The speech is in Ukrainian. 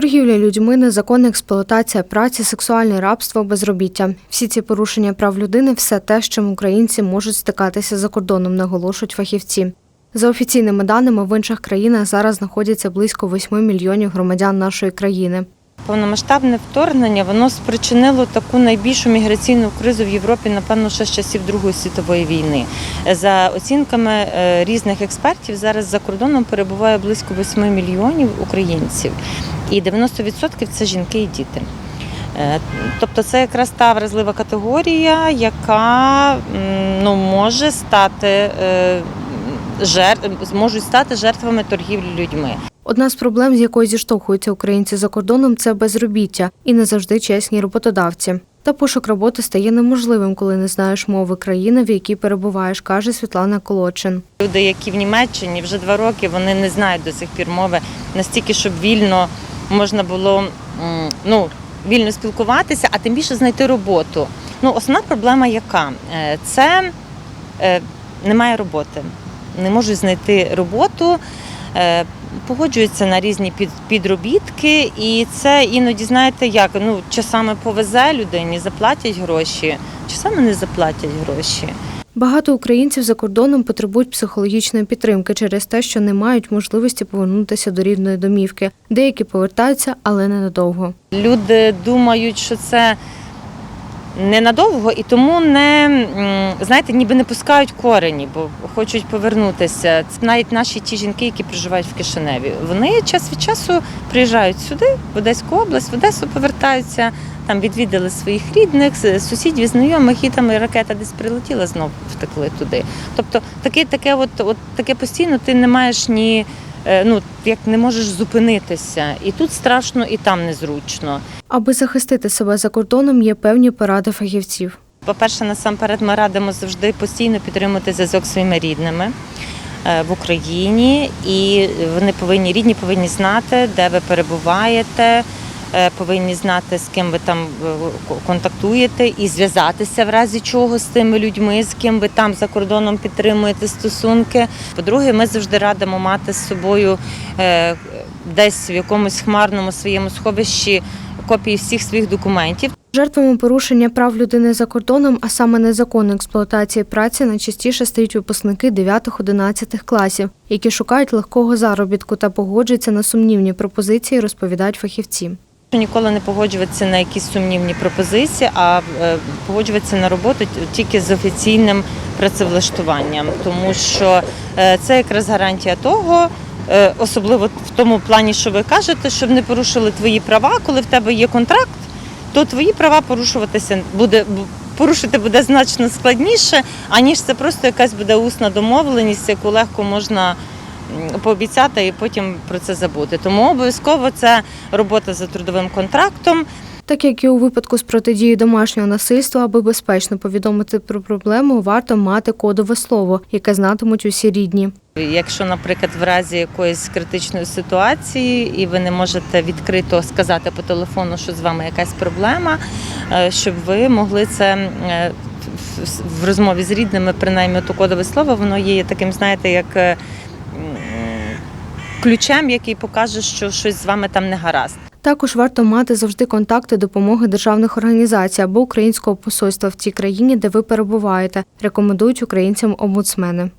Торгівля людьми, незаконна експлуатація праці, сексуальне рабство, безробіття. Всі ці порушення прав людини все те, з чим українці можуть стикатися за кордоном, наголошують фахівці. За офіційними даними, в інших країнах зараз знаходяться близько 8 мільйонів громадян нашої країни. Повномасштабне вторгнення воно спричинило таку найбільшу міграційну кризу в Європі, напевно, ще з часів Другої світової війни. За оцінками е, різних експертів, зараз за кордоном перебуває близько 8 мільйонів українців, і 90% це жінки і діти. Е, Тобто це якраз та вразлива категорія, яка ну, може стати е, жертв, зможуть стати жертвами торгівлі людьми. Одна з проблем, з якою зіштовхуються українці за кордоном, це безробіття і не завжди чесні роботодавці. Та пошук роботи стає неможливим, коли не знаєш мови країни, в якій перебуваєш, каже Світлана Колочин. Люди, які в Німеччині вже два роки, вони не знають до сих пір мови настільки, щоб вільно можна було ну, вільно спілкуватися, а тим більше знайти роботу. Ну, основна проблема яка? Е, Це е, немає роботи. Не можуть знайти роботу, е, погоджуються на різні під, підробітки, і це іноді, знаєте, як ну, часами повезе людині, заплатять гроші, часами не заплатять гроші. Багато українців за кордоном потребують психологічної підтримки через те, що не мають можливості повернутися до рідної домівки. Деякі повертаються, але ненадовго. Люди думають, що це ненадовго, і тому не знаєте, ніби не пускають корені, бо хочуть повернутися. Це навіть наші ті жінки, які проживають в Кишиневі. Вони час від часу приїжджають сюди, в Одеську область, в Одесу повертаються. Там відвідали своїх рідних, сусідів, знайомих, і там ракета десь прилетіла, знов втекли туди. Тобто таке, таке, от, от таке постійно ти не маєш ні, ну як не можеш зупинитися. І тут страшно, і там незручно. Аби захистити себе за кордоном, є певні поради фахівців. По-перше, насамперед ми радимо завжди постійно підтримувати зв'язок зі своїми рідними е, в Україні, і вони повинні рідні повинні знати, де ви перебуваєте. Е, Повинні знати, з ким ви там е, контактуєте, і зв'язатися в разі чого з тими людьми, з ким ви там за кордоном підтримуєте стосунки. По-друге, ми завжди радимо мати з собою е, десь в якомусь хмарному своєму сховищі копії всіх своїх документів. Жертвами порушення прав людини за кордоном, а саме незаконної експлуатації праці, найчастіше стають випускники 9-11 класів, які шукають легкого заробітку та погоджуються на сумнівні пропозиції, розповідають фахівці. Ніколи не погоджуватися на якісь сумнівні пропозиції, а е, погоджуватися на роботу тільки з офіційним працевлаштуванням, тому що е, це якраз гарантія того. е, Особливо в тому плані, що ви кажете, щоб не порушили твої права, коли в тебе є контракт, то твої права порушуватися буде порушити буде значно складніше, аніж це просто якась буде усна домовленість, яку легко можна пообіцяти і потім про це забути. Тому обов'язково це робота за трудовим контрактом. Так як і у випадку з протидії домашнього насильства, аби безпечно повідомити про проблему, варто мати кодове слово, яке знатимуть усі рідні. Якщо, наприклад, в разі якоїсь критичної ситуації і ви не можете відкрито сказати по телефону, що з вами якась проблема, е, щоб ви могли це е, в- розмові з рідними, принаймні то кодове слово, воно є таким, знаєте, як е, ключем, який покаже, що щось з вами там не гаразд. Також варто мати завжди контакти допомоги державних організацій або українського посольства в тій країні, де ви перебуваєте, рекомендують українцям омбудсмени.